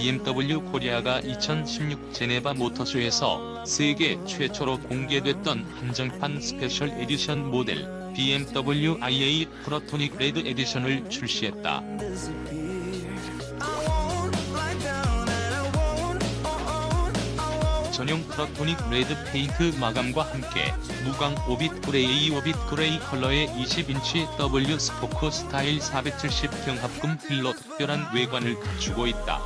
BMW 코리아가 2016 제네바 모터쇼에서 세계 최초로 공개됐던 한정판 스페셜 에디션 모델 BMW i8 프로토닉 레드 에디션을 출시했다. 전용 프로토닉 레드 페인트 마감과 함께 무광 오빛 그레이 오빛 그레이 컬러의 20인치 W 스포크 스타일 470 경합금 휠로 특별한 외관을 갖추고 있다.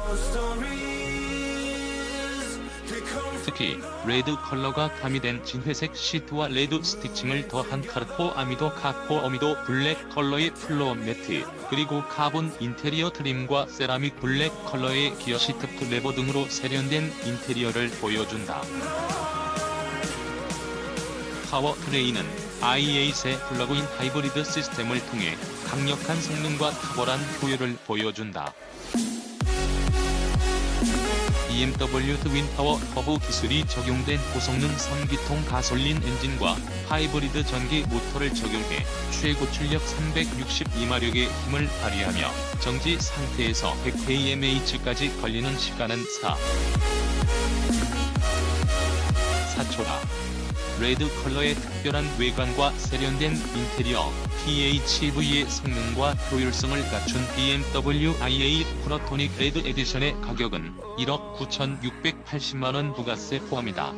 특히 레드 컬러가 가미된 진회색 시트와 레드 스티칭을 더한 카르포 아미도 카포 어미도 블랙 컬러의 플로어 매트 그리고 카본 인테리어 트림과 세라믹 블랙 컬러의 기어 시트 레버 등으로 세련된 인테리어를 보여준다. 파워 트레인은 i8의 플러그인 하이브리드 시스템을 통해 강력한 성능과 탁월한 효율을 보여준다. BMW 트윈 파워 터보 기술이 적용된 고성능 3기통 가솔린 엔진과 하이브리드 전기 모터를 적용해 최고 출력 362마력의 힘을 발휘하며 정지 상태에서 100kmh까지 걸리는 시간은 4. 4초다. 레드 컬러의 특별한 외관과 세련된 인테리어, PHEV의 성능과 효율성을 갖춘 BMW i8 프로토닉 레드 에디션의 가격은 1억 9,680만원 부가세 포함이다.